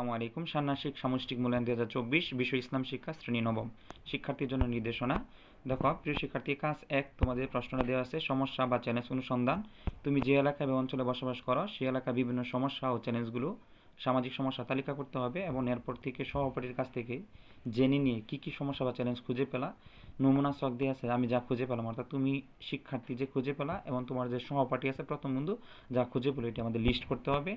আসসালামু আলাইকুম। ষান্মাসিক সামষ্টিক মূল্যায়ন দু হাজার চব্বিশ, বিশ্ব ইসলাম শিক্ষা শ্রেণি নবম। শিক্ষার্থীর জন্য নির্দেশনা। দেখো, প্রিয় শিক্ষার্থী কাজ এক, তোমাদের প্রশ্নটা দেওয়া আছে, সমস্যা বা চ্যালেঞ্জ অনুসন্ধান। তুমি যে এলাকা বা অঞ্চলে বসবাস করো সেই এলাকার বিভিন্ন সমস্যা ও চ্যালেঞ্জগুলো সামাজিক সমস্যা তালিকা করতে হবে এবং এরপর থেকে সহপাঠীর কাছ থেকে জেনে নিয়ে কি কি সমস্যা বা চ্যালেঞ্জ খুঁজে পেলা। নমুনা চক দিয়ে আছে, আমি যা খুঁজে পেলাম, অর্থাৎ তুমি শিক্ষার্থী যে খুঁজে পেলা এবং তোমার যে সহপাঠী আছে প্রথম বন্ধু, যা খুঁজে পেল, এটি আমাদের লিস্ট করতে হবে।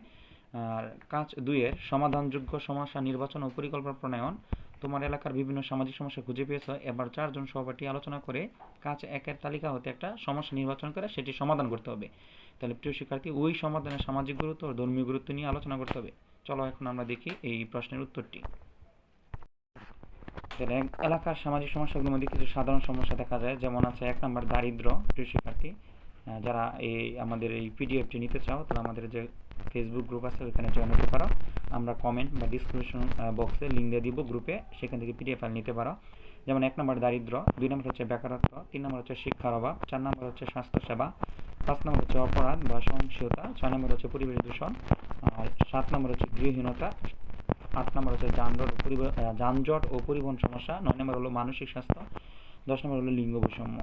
কাজ দুইয়ের সমাধানযোগ্য সমস্যা নির্বাচন ও পরিকল্পনা প্রণয়ন। তোমার এলাকার বিভিন্ন সামাজিক সমস্যা খুঁজে পেয়েছ। এবার চারজন সহপাঠী আলোচনা করে কাজ একের তালিকা হতে একটা সমস্যা নির্বাচন করে সেটি সমাধান করতে হবে। তাহলে প্রিয় শিক্ষার্থী, ওই সমাধানের সামাজিক গুরুত্ব ও ধর্মীয় গুরুত্ব নিয়ে আলোচনা করতে হবে। চলো এখন আমরা দেখি এই প্রশ্নের উত্তরটি। এলাকার সামাজিক সমস্যাগুলোর মধ্যে কিছু সাধারণ সমস্যা দেখা যায়। যেমন আছে এক নম্বর দারিদ্র। প্রিয় শিক্ষার্থী যারা এই আমাদের এই পিডিএফটি নিতে চাও, তাহলে আমাদের যে ফেসবুক গ্রুপ আছে, ওইখানে জয়েন হতে পারো। আমরা কমেন্ট বা ডিসক্রিপশন বক্সে লিঙ্ক দিয়ে দিব গ্রুপে সেখান থেকে পিডিএফ ফাইল নিতে পারো। যেমন এক নম্বর দারিদ্র, দুই নম্বর হচ্ছে বেকারত্ব, তিন নম্বর হচ্ছে শিক্ষার অভাব, চার নম্বর হচ্ছে স্বাস্থ্যসেবা, পাঁচ নম্বর হচ্ছে অপরাধ বা সহিংসতা, ছয় নম্বর হচ্ছে পরিবেশ দূষণ, আর সাত নম্বর হচ্ছে গৃহহীনতা, আট নম্বর হচ্ছে যানজট যানজট ও পরিবহন সমস্যা, নয় নম্বর হলো মানসিক স্বাস্থ্য, দশ নম্বর হলো লিঙ্গ বৈষম্য।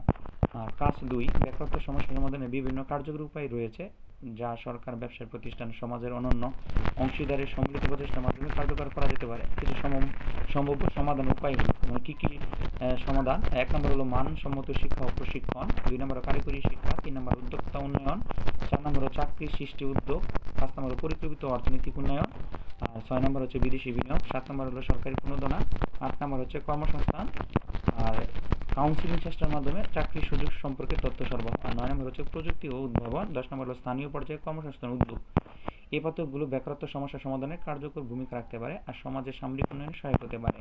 আর কাজ দুই, বেকারত্ব সমস্যা সমাধানের বিভিন্ন কার্যকরী উপায় রয়েছে। যা সরকার, ব্যবসার প্রতিষ্ঠান, সমাজের অনন্য অংশীদারের সম্মিলিত প্রচেষ্টার মাধ্যমে কার্যকর করা যেতে পারে। কিছু সম- সম্ভাব্য সমাধান উপায় মানে কী কী সমাধান? এক নম্বর হলো মানসম্মত শিক্ষা ও প্রশিক্ষণ। দুই নম্বর কারিগরি শিক্ষা। তিন নম্বর উদ্যোক্তা উন্নয়ন। চার নম্বর চাকরি সৃষ্টি উদ্যোগ। পাঁচ নম্বর পরিকল্পিত অর্থনৈতিক উন্নয়ন। আর ছয় নম্বর হচ্ছে বিদেশি বিনিয়োগ। সাত নম্বর হলো সরকারি প্রণোদনা। আট নম্বর হচ্ছে কর্মসংস্থান। আর কাউন্সিলিং চেষ্টার মাধ্যমে চাকরির সুযোগ সম্পর্কে তথ্য সরবরাহ। আর নয় নম্বর হচ্ছে প্রযুক্তি ও উদ্ভাবন। দশ নম্বর হলো স্থানীয় পর্যায়ে কর্মসংস্থান উদ্যোগ। এই পদকগুলো বেকারত্ব সমস্যা সমাধানে কার্যকর ভূমিকা রাখতে পারে আর সমাজের সামরিক উন্নয়নে সহায়ক হতে পারে।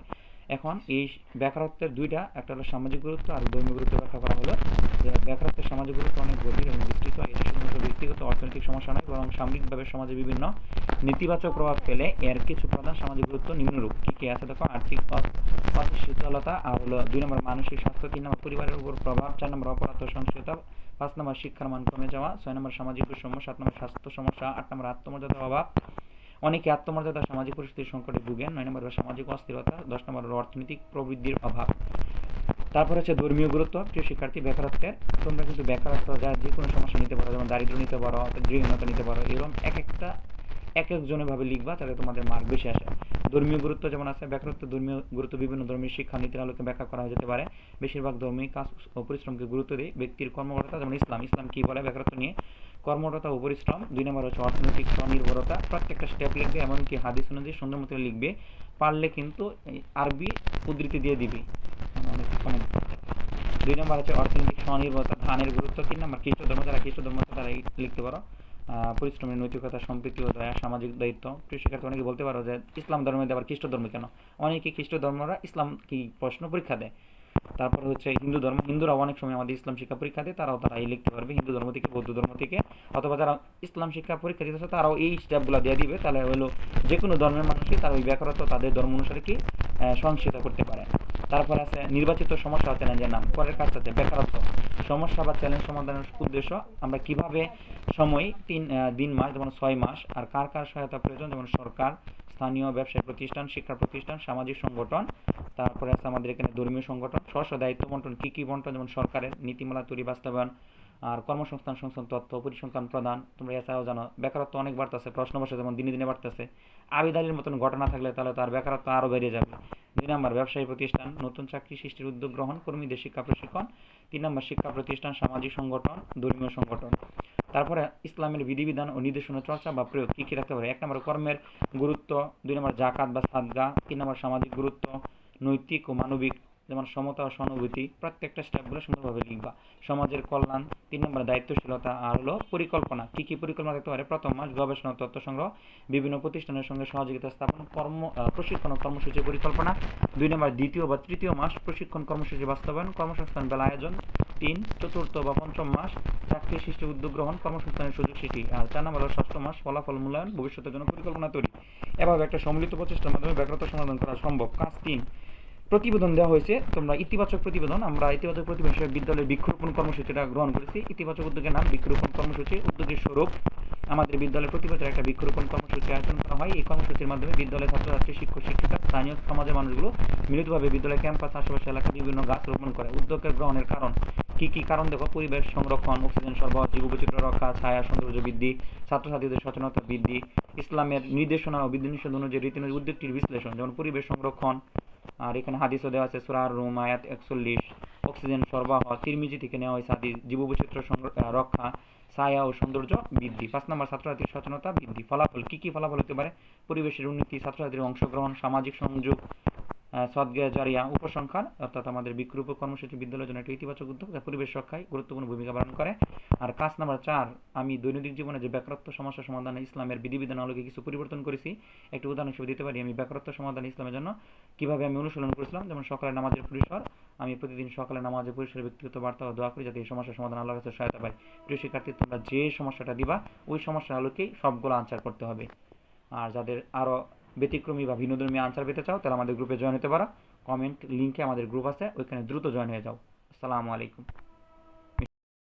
এখন এই বেকারত্বের দুইটা, একটা হলো সামাজিক গুরুত্ব আর ধর্মীয় গুরুত্ব ব্যাখ্যা করা হলো। যে বেকারত্বের সামাজিক গুরুত্ব অনেক গভীর এবং বিস্তৃত। এটি শুধুমাত্র ব্যক্তিগত অর্থনৈতিক সমস্যা নয়, বরং সামরিকভাবে সমাজে বিভিন্ন নেতিবাচক প্রভাব ফেলে। এর কিছু প্রধান সামাজিক গুরুত্ব নিম্নরূপ। কি কি আছে? দেখো, আর্থিক অ- আর হলো দুই নম্বর মানসিক স্বাস্থ্য, তিন নম্বর পরিবারের উপর প্রভাব, চার নম্বর অপরাধ সহিংসতা, পাঁচ নম্বর শিক্ষার মান কমে যাওয়া, ছয় নম্বর সামাজিক বৈষম্য, সাত নম্বর স্বাস্থ্য সমস্যা, আট নম্বর আত্মমর্যাদার অভাব। অনেকে আত্মমর্যাদা সামাজিক পরিস্থিতির সংকটে ভুগেন। নয় নম্বর সামাজিক অস্থিরতা, দশ নম্বর অর্থনৈতিক প্রবৃদ্ধির অভাব। তারপর হচ্ছে ধর্মীয় গুরুত্ব, প্রিয় শিক্ষার্থী, বেকারত্বের। তোমরা কিন্তু বেকারত্ব, যা যে কোনো সমস্যা নিতে পারো, যেমন দারিদ্র নিতে পারো গৃহহীনতা নিতে পারো, এরকম এক একটা, এক একজনের ভাবে লিখবা, তাহলে তোমাদের মার্ক বেশি আসে। ধর্মীয় গুরুত্ব যেমন আছে বেকারত্ব ধর্মীয় গুরুত্ব বিভিন্ন ধর্মীয় শিক্ষা নীতির আলোকে ব্যাখ্যা করা যেতে পারে। বেশিরভাগ ধর্মী কাজ ও পরিশ্রমকে গুরুত্ব দেয়। ব্যক্তির কর্মকর্তা যেমন ইসলাম ইসলাম কি বলে? বেকারত্ব নিয়ে কর্মরতা ও পরিশ্রম, দুই নম্বর হচ্ছে অর্থনৈতিক স্বনির্ভরতা। প্রত্যেকটা স্টেপ লিখবে, এমনকি হাদিস অনুযায়ী সুন্দর মতো লিখবে। পারলে কিন্তু আরবি উদ্ধৃতি দিয়ে দিবি। দুই নম্বর হচ্ছে অর্থনৈতিক স্বনির্ভরতা। ধানের গুরুত্ব তিন নম্বর খ্রিস্ট ধর্ম যারা খ্রিস্ট ধর্ম তারা লিখতে পারো। পরিশ্রমের নৈতিকতা, সম্প্রীতি ও দয়া, সামাজিক দায়িত্ব। শিক্ষার্থী অনেকে বলতে পারো যে, ইসলাম ধর্মে আবার খ্রিস্ট ধর্ম কেন? অনেকে খ্রিস্ট ধর্মরা ইসলাম কি প্রশ্ন পরীক্ষা দেয়। তারপর হচ্ছে হিন্দু ধর্ম হিন্দুরা অনেক সময় আমাদের ইসলাম শিক্ষা পরীক্ষা দেয়, তারাও তারা এই লিখতে পারবে, হিন্দু ধর্ম থেকে, বৌদ্ধ ধর্ম থেকে। অথবা যারা ইসলাম শিক্ষা পরীক্ষা দিতেছে, তারাও এই স্টেপগুলো দিয়ে দিবে, তাহলে হলো যে কোনো ধর্মের মানুষই তারা ওই ব্যাকরত্ব, তাদের ধর্ম অনুসারে কি সংশিত করতে পারে। তারপর আছে, নির্বাচিত সমস্যা চ্যালেঞ্জের নাম। পরের কাজটা হচ্ছে বেকারত্ব। সমস্যা বা চ্যালেঞ্জ সমাধানের উদ্দেশ্য, আমরা কীভাবে সময়, তিন দিন, মাস, যেমন ছয় মাস, আর কার কার সহায়তা প্রয়োজন, যেমন সরকার, স্থানীয় ব্যবসায়িক প্রতিষ্ঠান, শিক্ষা প্রতিষ্ঠান, সামাজিক সংগঠন, তারপরে আছে আমাদের এখানে ধর্মীয় সংগঠন স্ব দায়িত্ব বন্টন, কী কী বন্টন, যেমন সরকারের নীতিমালা, তৈরি বাস্তবায়ন, আর কর্মসংস্থান, সংস্থান, তথ্য, পরিসংখ্যান প্রদান, তোমরা এছাড়াও জানো, বেকারত্ব অনেক বাড়তেছে, প্রশ্ন বসে, যেমন দিনে দিনে বাড়তেছে। আবিদালির মতন ঘটনা থাকলে তাহলে তার বেকারত্ব আরও বেড়ে যাবে। দুই নম্বর, ব্যবসায়ী প্রতিষ্ঠান, নতুন চাকরি সৃষ্টির উদ্যোগ গ্রহণ কর্মীদের শিক্ষা প্রশিক্ষণ। তিন নম্বর, শিক্ষা প্রতিষ্ঠান, সামাজিক সংগঠন, ধর্মীয় সংগঠন। তারপরে ইসলামের বিধিবিধান ও নির্দেশনা চর্চা বা প্রয়োগ, কী কী রাখতে পারে? এক নম্বর, কর্মের গুরুত্ব। দুই নম্বর, জাকাত বা সাদগা। তিন নম্বর, সামাজিক গুরুত্ব, নৈতিক ও মানবিক যেমন সমতা ও সহানুভূতি, প্রত্যেকটা স্টেপগুলো সুন্দরভাবে লিখবা। সমাজের কল্যাণ, তিন নম্বর দায়িত্বশীলতা আর হলো পরিকল্পনা। কী কী পরিকল্পনা থাকতে পারে? প্রথম মাস গবেষণা তথ্য সংগ্রহ, বিভিন্ন প্রতিষ্ঠানের সঙ্গে সহযোগিতা স্থাপন, কর্ম প্রশিক্ষণ কর্মসূচি পরিকল্পনা। দুই নম্বর দ্বিতীয় বা তৃতীয় মাস প্রশিক্ষণ কর্মসূচি বাস্তবায়ন, কর্মসংস্থান বেলা আয়োজন। তিন, চতুর্থ বা পঞ্চম মাস চাকরি সৃষ্টি, উদ্যোগ গ্রহণ, কর্মসংস্থানের সুযোগ সৃষ্টি আর চার নম্বর হলো ষষ্ঠ মাস ফলাফল মূল্যায়ন, ভবিষ্যতের জন্য পরিকল্পনা তৈরি। এভাবে একটা সম্মিলিত প্রচেষ্টার মাধ্যমে ব্যাঘ্রতা সমাধান করা সম্ভব। কাজ তিন প্রতিবেদন দেওয়া হয়েছে। তোমরা ইতিবাচক প্রতিবেদন, আমরা ইতিবাচক প্রতিবেদন হিসেবে বিদ্যালয়ের বৃক্ষরোপণ কর্মসূচিটা গ্রহণ করেছি। ইতিবাচক উদ্যোগের নাম বৃক্ষরোপণ কর্মসূচি। উদ্যোগের স্বরূপ, আমাদের বিদ্যালয়ে প্রতি বছর একটা বৃক্ষরোপণ কর্মসূচি আয়োজন করা হয়। এই কর্মসূচির মাধ্যমে বিদ্যালয়ের ছাত্রছাত্রী, শিক্ষক, শিক্ষিকা, স্থানীয় সমাজের মানুষগুলো মিলিতভাবে বিদ্যালয় ক্যাম্পাস, আশেপাশে এলাকায় বিভিন্ন গাছ রোপণ করে। উদ্যোগের গ্রহণের কারণ কি কি কারণ? দেখো, পরিবেশ সংরক্ষণ, অক্সিজেন সরবরাহ, জীববৈচিত্র্য রক্ষা, ছায়া, সৌন্দর্য বৃদ্ধি, ছাত্রছাত্রীদের সচেতনতা বৃদ্ধি, ইসলামের নির্দেশনা ও বিধিনিষেধ অনুযায়ী রীতিনীতি উদ্যোগটির বিশ্লেষণ। যেমন পরিবেশ সংরক্ষণ আর এখানে হাদিসও দেওয়া আছে সুরার রুম আয়াত একচল্লিশ। অক্সিজেন, সরবরাহ, তিরমিজি থেকে নেওয়া হয়েছে হাদিস। জীববৈচিত্র্য রক্ষা, ছায়া ও সৌন্দর্য বৃদ্ধি। পাঁচ নম্বর, ছাত্রছাত্রীর সচেতনতা বৃদ্ধি। ফলাফল, কী কী ফলাফল হতে পারে? পরিবেশের উন্নতি, ছাত্রছাত্রীর অংশগ্রহণ, সামাজিক সংযোগ আহ, সদ্গা জারিয়া উপসংখ্যান অর্থাৎ আমাদের বৃক্ষরোপণ কর্মসূচি বিদ্যালয়ের জন্য একটা ইতিবাচক উদ্যোগ যা পরিবেশ রক্ষায় গুরুত্বপূর্ণ ভূমিকা পালন করে। আর কাজ নাম্বার চার আমি দৈনন্দিন জীবনে যে বেকারত্ব সমস্যা সমাধানে ইসলামের বিধিবিধান আলোকে কিছু পরিবর্তন করেছি একটি উদাহরণ হিসেবে দিতে পারি। আমি বেকারত্ব সমাধান ইসলামের জন্য কীভাবে আমি অনুশীলন করেছিলাম যেমন সকালে নামাজের পরিসর। আমি প্রতিদিন সকালে নামাজের পরিসরে ব্যক্তিগত বার্তা ও দোয়া করি যাতে এই সমস্যার সমাধান আল্লাহর কাছে সহায়তা পাই প্রিয় শিক্ষার্থী তোমরা যে সমস্যাটা দিবা ওই সমস্যার আলোকেই সবগুলো আনসার করতে হবে। আর যাদের আরও ব্যতিক্রমী বা ভিন্নধর্মী আনসার পেতে চাও, তাহলে আমাদের গ্রুপে জয়েন হতে পারো। কমেন্ট লিঙ্কে আমাদের গ্রুপ আছে, ওইখানে দ্রুত জয়েন হয়ে যাও। আসসালামু আলাইকুম।